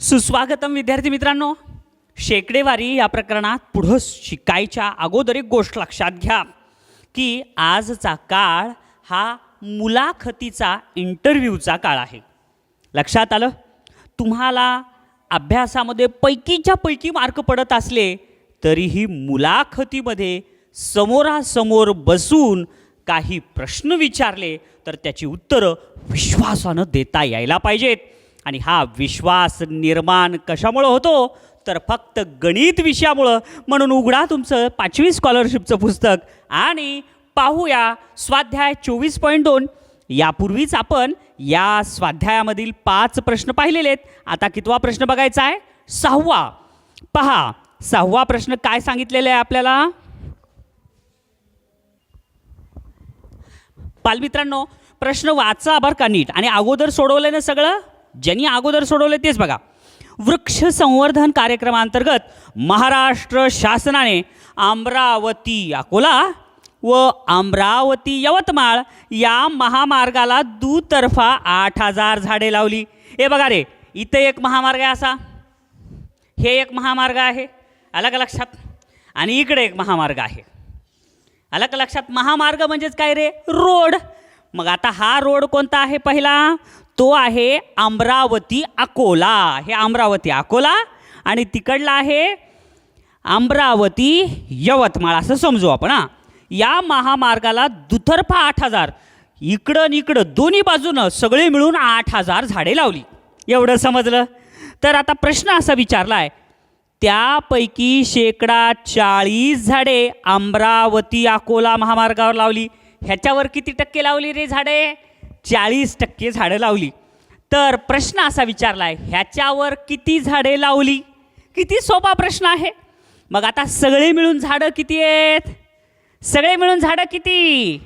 सुस्वागतम विद्यार्थी मित्रांनो शेकडेवारी या प्रकरणात पुढं शिकायच्या अगोदर एक गोष्ट लक्षात घ्या की आजचा काळ हा मुलाखतीचा इंटरव्ह्यूचा काळ आहे. लक्षात आलं? तुम्हाला अभ्यासामध्ये पैकीच्या पैकी मार्क पडत असले तरीही मुलाखतीमध्ये समोरासमोर बसून काही प्रश्न विचारले तर त्याची उत्तरं विश्वासानं देता यायला पाहिजेत. आणि हा विश्वास निर्माण कशामुळं होतो? तर फक्त गणित विषयामुळं. म्हणून उघडा तुमचं पाचवी स्कॉलरशिपचं पुस्तक. आणि पाहूया स्वाध्याय चोवीस पॉईंट दोन. यापूर्वीच आपण या स्वाध्यायामधील पाच प्रश्न पाहिलेले आहेत. आता कितवा प्रश्न बघायचा आहे? सहावा. पहा सहावा प्रश्न काय सांगितलेला आहे आपल्याला? बालमित्रांनो प्रश्न वाचा बरं का नीट. आणि अगोदर सोडवलं ना सगळं? ज्यांनी अगोदर सोडवलं तेच बघा. वृक्ष संवर्धन कार्यक्रमांतर्गत महाराष्ट्र शासनाने अमरावती अकोला व अमरावती यवतमाळ या महामार्गाला दुतर्फा आठ हजार झाडे लावली. हे बघा रे इथं एक महामार्ग आहे असा. हे एक महामार्ग आहे. आला का लक्षात? आणि इकडे एक महामार्ग आहे. आलं का लक्षात? महामार्ग म्हणजेच काय रे? रोड. मग आता हा रोड कोणता आहे पहिला? तो आहे अमरावती अकोला. हे अमरावती अकोला आणि तिकडला आहे अमरावती यवतमाळ असं समजू आपण हां. या महामार्गाला दुतर्फा आठ हजार इकडं इकडं दोन्ही बाजूनं सगळे मिळून आठ हजार झाडे लावली. एवढं समजलं? तर आता प्रश्न असा विचारला आहे त्यापैकी शेकडा चाळीस झाडे अमरावती अकोला महामार्गावर लावली. ह्याच्यावर किती टक्के लावली रे झाडे? चाळीस टक्के झाडं लावली. तर प्रश्न असा विचारला आहे ह्याच्यावर किती झाडे लावली? किती सोपा प्रश्न आहे. मग आता सगळे मिळून झाडं किती आहेत? सगळे मिळून झाडं किती?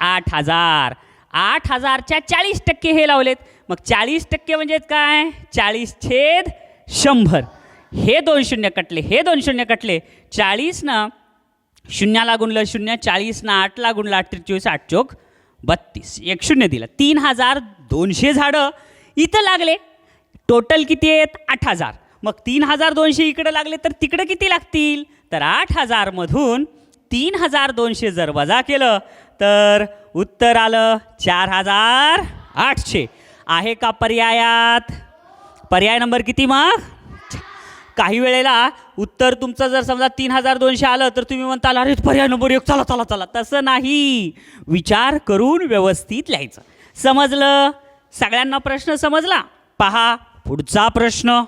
आठ हजार. आठ हजारच्या चाळीस टक्के हे लावलेत. मग चाळीस टक्के म्हणजे काय? चाळीस छेद शंभर. हे दोन शून्य कटले हे दोन शून्य कटले. चाळीसनं शून्याला गुणलं शून्य चाळीसनं आठला गुणलं आठ चोवीस आठ चोक बत्तीस. एक शून्य दिलं. तीन हजार दोनशे झाडं इथं लागले. टोटल किती आहेत? आठ हजार. मग तीन हजार दोनशे इकडं लागले तर तिकडं किती लागतील? तर आठ हजारमधून तीन हजार दोनशे जर वजा केलं तर उत्तर आलं चार हजार आठशे. आहे का पर्यायात? पर्याय नंबर किती मग? काही वेळेला उत्तर तुमचं जर समजा तीन हजार दोनशे आलं तर तुम्ही म्हणताल अरे पर्याय नंबर एक चला चला चला. तसं नाही. विचार करून व्यवस्थित लिहायचं. समजलं? सगळ्यांना प्रश्न समजला? पहा पुढचा प्रश्न.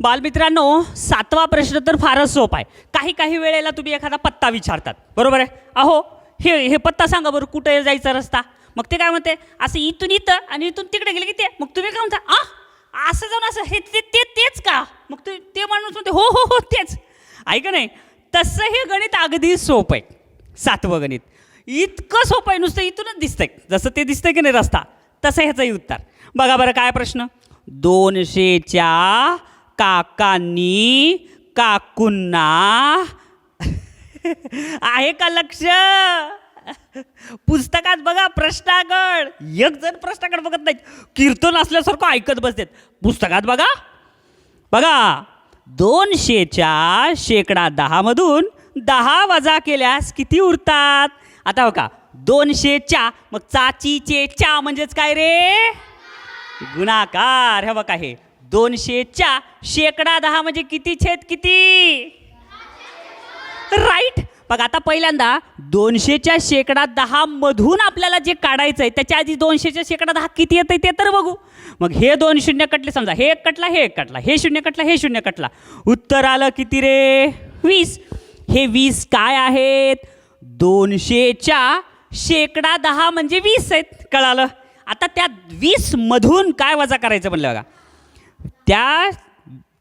बालमित्रांनो सातवा प्रश्न तर फारच सोपा आहे. काही काही वेळेला तुम्ही एखादा पत्ता विचारतात. बरोबर आहे? अहो हे हे पत्ता सांगा बरं कुठे जायचा रस्ता? मग ते काय म्हणते? असं इथून इथं आणि इथून तिकडे गेले की ते. मग तुम्ही काय म्हणता आ असं जाऊन असं हे ते ते तेच का? मग ते ते माणूस म्हणते हो हो हो तेच. ऐका नाही? तसं हे गणित अगदी सोपं आहे. सातवं गणित. इतकं सोपं आहे नुसतं इथूनच दिसतंय. जसं ते दिसतंय की नाही रस्ता तसं ह्याचंही उत्तर. बघा बरं काय प्रश्न? दोनशेच्या काकांनी काकूंना आहे का लक्ष? पुस्तकात बघा प्रश्नाकड एक जण प्रश्नाकड बघत नाहीत. कीर्तन असल्यासारखं ऐकत बसतात पुस्तकात बघा. बघा. दोनशेच्या शेकडा दहामधून दहा वजा केल्यास किती उरतात? आता बघा. दोनशेच्या मग चाचीचे चा म्हणजेच काय रे? गुणाकार. हे बघा हे. दोनशेच्या शेकडा दहा म्हणजे किती छेद किती? राईट. बघ आता पहिल्यांदा दोनशेच्या शेकडा दहा मधून आपल्याला जे काढायचं आहे त्याच्या आधी दोनशेच्या शेकडा दहा किती येतं ते तर बघू. मग हे दोन शून्य कटले समजा हे एक कटला हे एक कटला हे शून्य कटला हे शून्य कटला. उत्तर आलं किती रे? वीस. हे वीस काय आहेत? दोनशेच्या शेकडा दहा म्हणजे वीस आहेत. कळालं? आता त्या वीस मधून काय वजा करायचं म्हणलं बघा? त्या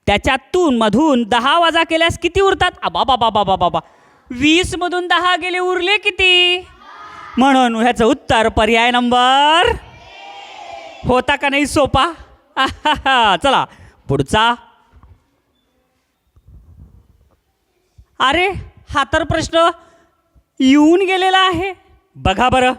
त्याच्यातून मधून दहा वजा केल्यास किती उरतात? बाबा बाबा बाबा बाबा. वीस मधून दहा गेले उरले किती? म्हणून ह्याचं उत्तर पर्याय नंबर होता का नाही सोपा? चला पुढचा. अरे हा तर प्रश्न येऊन गेलेला आहे. बघा बरं.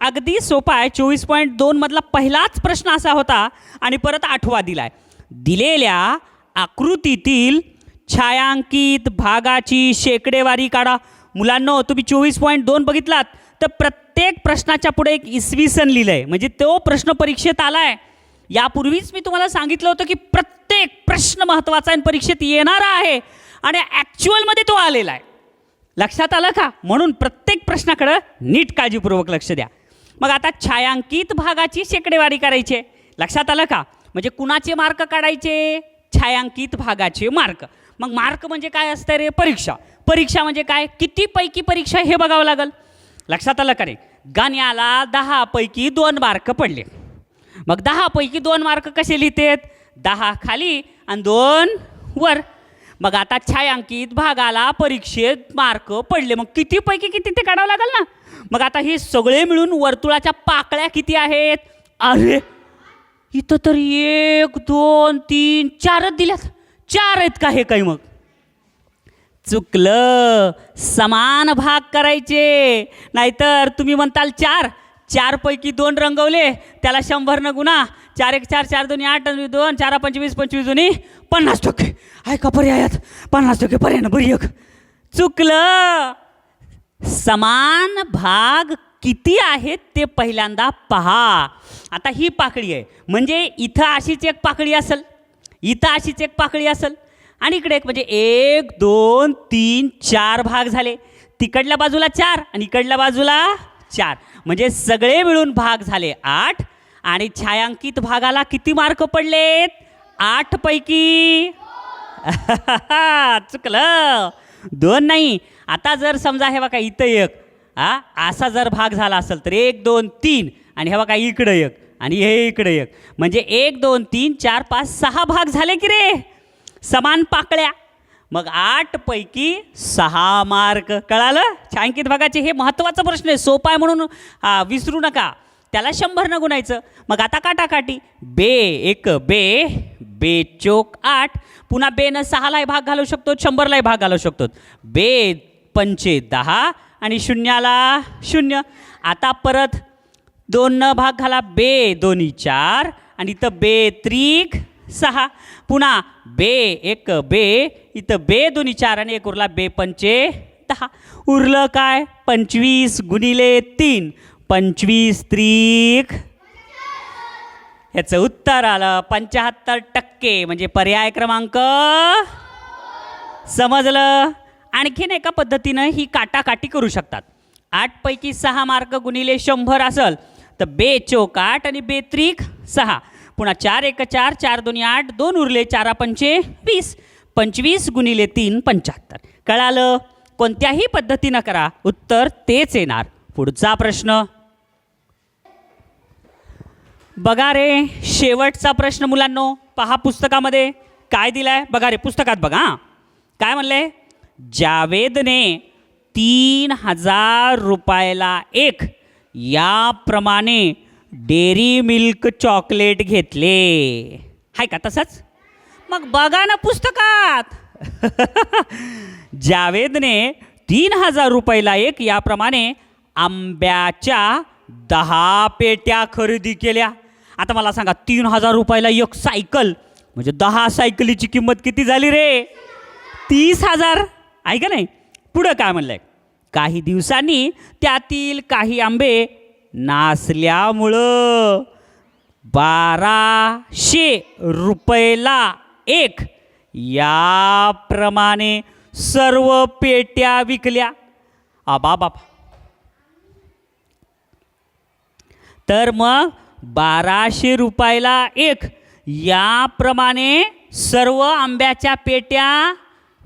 अगदी सोपा आहे. चोवीस पॉईंट दोनमधला पहिलाच प्रश्न असा होता आणि परत आठवा दिलाय. दिलेल्या आकृतीतील छायांकित भागाची शेकडेवारी काढा. मुलांनो तुम्ही चोवीस पॉईंट दोन बघितलात तर प्रत्येक प्रश्नाच्या पुढे एक इसवी सन लिहिलं आहे म्हणजे तो प्रश्न परीक्षेत आलाय. यापूर्वीच मी तुम्हाला सांगितलं होतं की प्रत्येक प्रश्न महत्त्वाचा आहे आणि परीक्षेत येणारा आहे आणि ॲक्च्युअलमध्ये तो आलेला आहे. लक्षात आलं का? म्हणून प्रत्येक प्रश्नाकडं नीट काळजीपूर्वक लक्ष द्या. मग आता छायांकित भागाची शेकडेवारी करायची लक्षात आलं का? म्हणजे कुणाचे मार्क काढायचे? छायांकित भागाचे मार्क मग मार्क म्हणजे काय असतं रे? परीक्षा. परीक्षा म्हणजे काय? किती पैकी परीक्षा हे बघावं लागेल? लक्षात आलं का रे? गाण्याला दहापैकी दोन मार्क पडले. मग दहापैकी दोन मार्क कसे लिहितेत? दहा खाली आणि दोन वर. मग आता छायांकित भागाला परीक्षेत मार्क पडले. मग किती पैकी किती ते काढावं लागेल ना? मग आता हे सगळे मिळून वर्तुळाच्या पाकळ्या किती आहेत? अरे इथं तर एक दोन तीन चारच दिल्यात. चार आहेत का हे काही मग? चुकलं. समान भाग करायचे. नाहीतर तुम्ही म्हणताल चार. चारपैकी दोन रंगवले. त्याला शंभर न गुणा. चार एक चार चार दोन्ही आठ दोन. चार पंचवीस पंचवीस दोन्ही पन्नास टक्के. ऐका पर्यायात? पन्नास टक्के पर्याय बरी एक. चुकलं. समान भाग किती आहेत ते पहिल्यांदा पहा. आता ही पाकळी आहे. म्हणजे इथं अशीच एक पाकळी असेल. इथं अशीच एक पाकळी असेल. आणि इकडे एक म्हणजे एक दोन तीन चार भाग झाले. तिकडल्या बाजूला चार आणि इकडल्या बाजूला चार. म्हणजे सगळे मिळून भाग झाले आठ. आणि छायांकित भागाला किती मार्क पडलेत? आठ पैकी. चुकलं. दोन नाही. आता जर समजा हे बघा इथं एक हा असा जर भाग झाला असेल तर एक दोन तीन. आणि हे बघा इकडं एक. आणि हे इकडे एक. म्हणजे एक दोन तीन चार पाच सहा भाग झाले की रे? समान पाकळ्या. मग आठपैकी सहा मार्क. कळालं? छायांकित भागाचे हे महत्त्वाचा प्रश्न आहे. सोपा आहे म्हणून हा, विसरू नका. त्याला शंभर न गुणायचं. मग आता काटाकाटी. बे एक बे बे चोक आठ. पुन्हा बेनं सहालाही भाग घालू शकतो शंभरलाही भाग घालू शकतो. बे पंचे दहा आणि शून्याला शून्य. आता परत दोन न भाग घाला बे दोन्ही चार आणि इथं बे त्रिक सहा. पुन्हा बे एक बे इथं बे दोन्ही चार आणि एक उरला बे पंचे दहा. उरलं काय? पंचवीस गुणिले तीन. पंचवीस त्रिक. याचं उत्तर आलं पंच्याहत्तर टक्के म्हणजे पर्याय क्रमांक समजलं. आणखीन एका पद्धतीनं ही काटाकाटी करू शकतात. आठपैकी सहा मार्क गुणिले शंभर असल तर बे चोक आठ आणि बे त्रिक सहा. पुन्हा चार एक चार चार दोन्ही आठ दोन उरले चारा पंचे वीस. पंचवीस गुणिले तीन पंच्याहत्तर. कळालं? कोणत्याही पद्धतीनं करा. उत्तर तेच येणार. पुढचा प्रश्न. बघा रे शेवटचा प्रश्न मुलांनो. पहा पुस्तकामध्ये. काय दिलाय? बघा रे पुस्तकात बघा. हां काय म्हणलंय जावेदने तीन हजार रुपयाला एक याप्रमाणे डेअरी मिल्क चॉकलेट घेतले. आहे का तसंच? मग बघा ना पुस्तकात. जावेदने तीन हजार रुपयाला एक याप्रमाणे आंब्याच्या दहा पेट्या खरेदी केल्या. आता मला सांगा तीन हजार रुपयाला एक सायकल म्हणजे दहा सायकलीची किंमत किती झाली रे? तीस हजार. आहे का नाही? पुढं काय म्हणलंय? काही दिवसांनी त्यातील काही आंबे नासल्यामुळं बाराशे रुपयेला एक. याप्रमाणे सर्व पेट्या विकल्या. आबा बाप तर मग बाराशे रुपयाला एक. याप्रमाणे सर्व आंब्याच्या पेट्या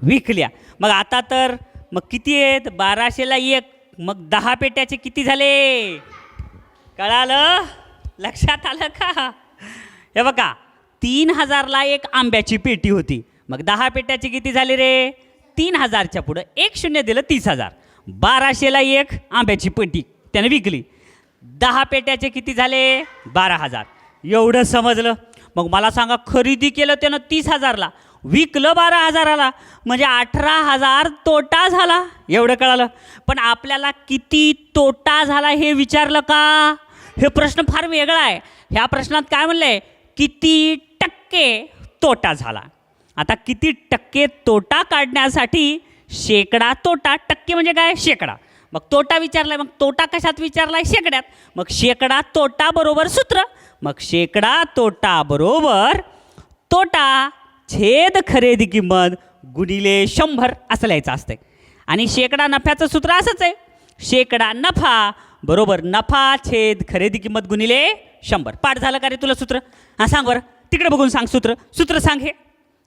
विकल्या. मग आता तर मग किती आहेत? बाराशेला एक. मग दहा पेट्याचे किती झाले? कळालं? लक्षात आलं का? हे बघा तीन हजारला एक आंब्याची पेटी होती. मग दहा पेट्याचे किती झाले रे? तीन हजारच्या पुढं. एक शून्य दिलं तीस हजार. बाराशेला एक आंब्याची पेटी त्याने विकली. दहा पेट्याचे किती झाले? बारा हजार. एवढं समजलं. मग मला सांगा खरेदी केलं त्यानं तीस हजारला. विकलं बारा हजाराला. म्हणजे अठरा हजार तोटा झाला एवढं कळालं. पण आपल्याला किती तोटा झाला हे विचारलं का? हे प्रश्न फार वेगळा आहे. ह्या प्रश्नात काय म्हणलं आहे किती टक्के तोटा झाला. आता किती टक्के तोटा काढण्यासाठी शेकडा तोटा. टक्के म्हणजे काय? शेकडा. मग तोटा विचारलाय मग तोटा कशात विचारलाय? शेकड्यात. मग शेकडा तोटा बरोबर सूत्र. मग शेकडा तोटा बरोबर तोटा. छेद खरेदी किंमत गुणिले शंभर असं लिहायचं असतं आणि शेकडा नफ्याचं सूत्र असंच आहे. शेकडा नफा बरोबर नफा छेद खरेदी किंमत गुणिले शंभर. पाठ झालं का रे तुला सूत्र? हां सांग बरं. तिकडे बघून सांग सूत्र. सूत्र सांग हे.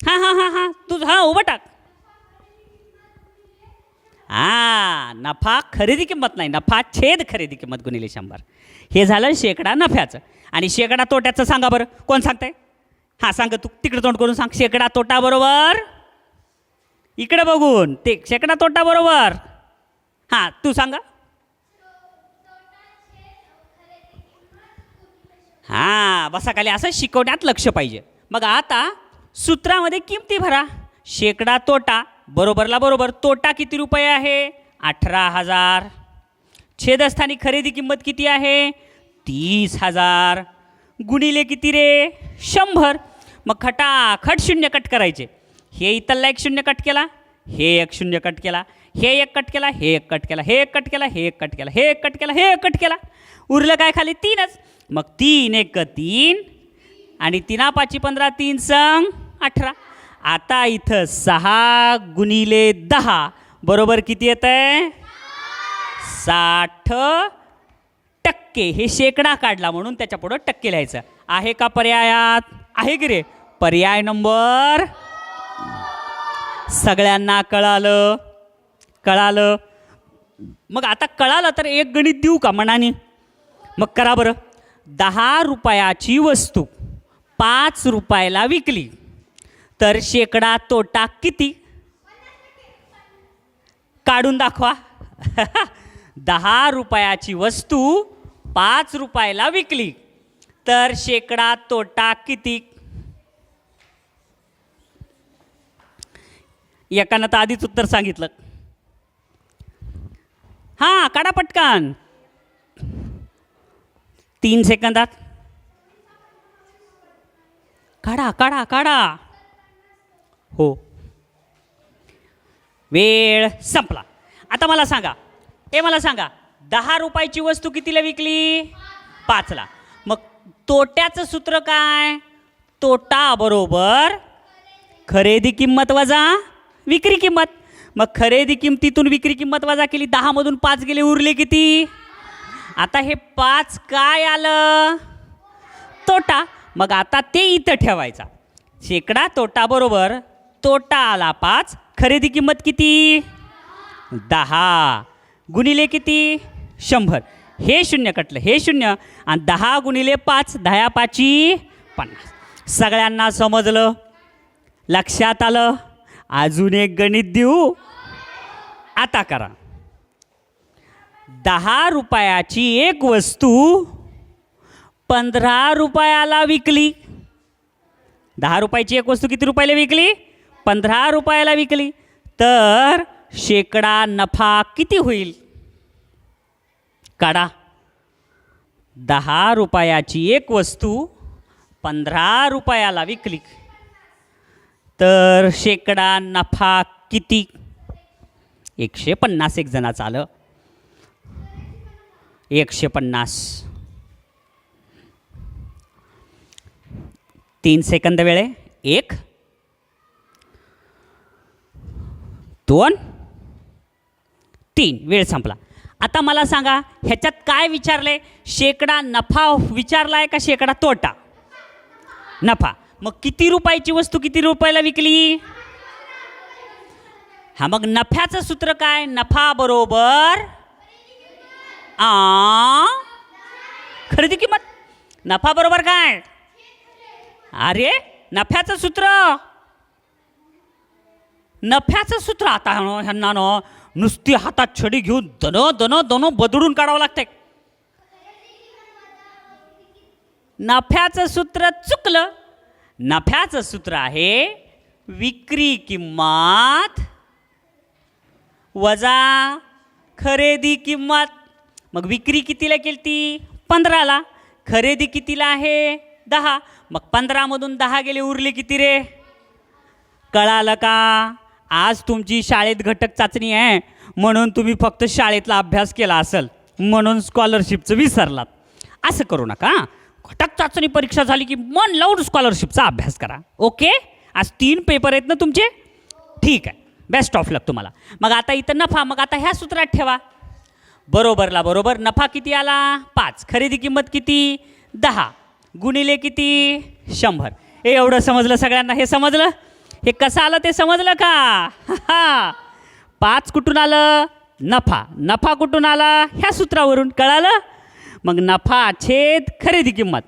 हां हां हां हां. तू हां उभं टाक. हां नफा खरेदी किंमत नाही. नफा छेद खरेदी किंमत गुणिले शंभर. हे झालं शेकडा नफ्याचं. आणि शेकडा तोट्याचं सांगा बरं. कोण सांगताय? हां सांग तू तिकडे तोंड करून सांग. शेकडा तोटा बरोबर? इकडे बघून. ते शेकडा तोटा बरोबर? हां तू सांगा. हां बसा खाली असं शिकवण्यात लक्ष पाहिजे. मग आता सूत्रामध्ये किमती भरा. शेकडा तोटा बरोबरला बरोबर. तोटा किती रुपये आहे? अठरा हजार. छेदस्थानी खरेदी किंमत किती आहे? तीस हजार. गुणिले किती रे? शंभर. मग खटाखट शून्य कट करायचे. हे इथला एक शून्य कट केला हे एक शून्य कट केला हे एक कट केला हे एक कट केला हे एक कट केला हे एक कट केला हे एक कट केला हे एक कट केला. उरलं काय खाली? तीनच. मग तीन एक तीन आणि तिना पाची पंधरा तीन संग अठरा. आता इथं सहा गुणिले दहा. बरोबर किती येत आहे साठ. टक्के हे शेकडा काढला म्हणून त्याच्या पुढं टक्के लिहायचं. आहे का पर्यायात? आहे की रे? पर्याय नंबर सगळ्यांना कळालं. कळालं. मग आता कळालं तर एक गणित देऊ का मनाने? मग करा बरं. दहा रुपयाची वस्तू पाच रुपयाला विकली. तर शेकडा तोटा किती? काढून दाखवा. दहा रुपयाची वस्तू पाच रुपयाला विकली. तर शेकडा तोटा किती? एकानं तर आधीच उत्तर सांगितलं. हां काढा पटकन. तीन सेकंदात. काढा काढा काढा. हो. वेळ संपला. आता मला सांगा. हे मला सांगा. दहा रुपयाची वस्तू कितीला विकली? पाचला. मग तोट्याचं सूत्र काय? तोटा बरोबर. खरेदी किंमत वजा विक्री किंमत. मग खरेदी किंमतीतून विक्री किंमत वजा केली दहामधून पाच गेले उरले किती? आता हे पाच काय आलं? तोटा. मग आता ते इथं ठेवायचा. शेकडा तोटा बरोबर. तोटा आला पाच. खरेदी किंमत किती? दहा. गुणिले किती? शंभर. हे शून्य कटलं. हे शून्य आणि दहा गुणिले पाच दहा पाची पन्नास. सगळ्यांना समजलं? लक्षात आलं? अजून एक गणित देऊ? आता करा. दहा रुपयाची एक वस्तू पंधरा रुपयाला विकली. दहा रुपयाची एक वस्तू किती रुपयाला विकली? पंधरा रुपयाला विकली. तर शेकडा नफा किती होईल? काढा. दहा रुपयाची एक वस्तू पंधरा रुपयाला विकली. तर शेकडा नफा किती? एकशे पन्नास एक जणाचं आलं. एकशे पन्नास. तीन सेकंद वेळ. आहे एक. दोन. तीन. वेळ संपला. आता मला सांगा ह्याच्यात काय विचारलंय शेकडा नफा विचारलाय का शेकडा तोटा? नफा. मग किती रुपयाची वस्तू किती रुपयाला विकली? हा मग नफ्याचं सूत्र काय? नफा बरोबर आ? खरेदी किंमत. नफा बरोबर काय? अरे नफ्याचं सूत्र. नफ्याचं सूत्र आता ह्यांना न नुसती हातात छडी घेऊन दन दन दन बदडून काढावं लागतंय. नफ्याचं सूत्र चुकलं. नफ्याचं सूत्र आहे विक्री किंमत वजा खरेदी किंमत. मग विक्री कितीला केली ती पंधराला. खरेदी कितीला आहे? दहा. मग पंधरामधून दहा गेले उरले किती रे? कळालं का? आज तुमची शाळेत घटक चाचणी आहे म्हणून तुम्ही फक्त शाळेतला अभ्यास केला असेल म्हणून स्कॉलरशिपचं विसरलात. असं करू नका घटक चाचणी परीक्षा झाली की मन लावून स्कॉलरशिपचा अभ्यास करा. ओके? आज तीन पेपर आहेत ना तुमचे? ठीक आहे. बेस्ट ऑफ लक तुम्हाला. मग आता इथं नफा मग आता ह्या सूत्रात ठेवा. बरोबरला बरोबर. नफा किती आला? पाच. खरेदी किंमत किती? दहा. गुणिले किती? शंभर. हे एवढं समजलं सगळ्यांना? हे समजलं? हे कसं आलं ते समजलं का? हा पाच कुठून आलं? नफा. नफा कुठून आला? ह्या सूत्रावरून कळालं? मग नफा छेद खरेदी किंमत.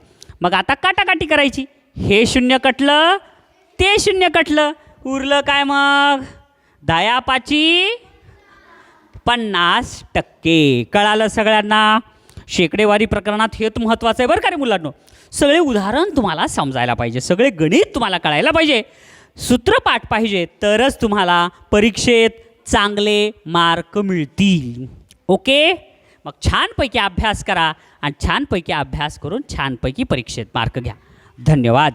मग आता काटाकाटी करायची. हे शून्य कटलं ते शून्य कटलं. उरलं काय मग? दया पाची पन्नास टक्के. कळालं सगळ्यांना? शेकडेवारी प्रकरणात हे महत्त्वाचं आहे बरं का रे मुलांनो? सगळे उदाहरण तुम्हाला समजायला पाहिजे. सगळे गणित तुम्हाला कळायला पाहिजे. सूत्रपाठ पाहिजे तरच तुम्हाला परीक्षेत चांगले मार्क मिळतील. ओके? मग छानपैकी अभ्यास करा आणि छानपैकी अभ्यास करून छानपैकी परीक्षेत मार्क घ्या. धन्यवाद.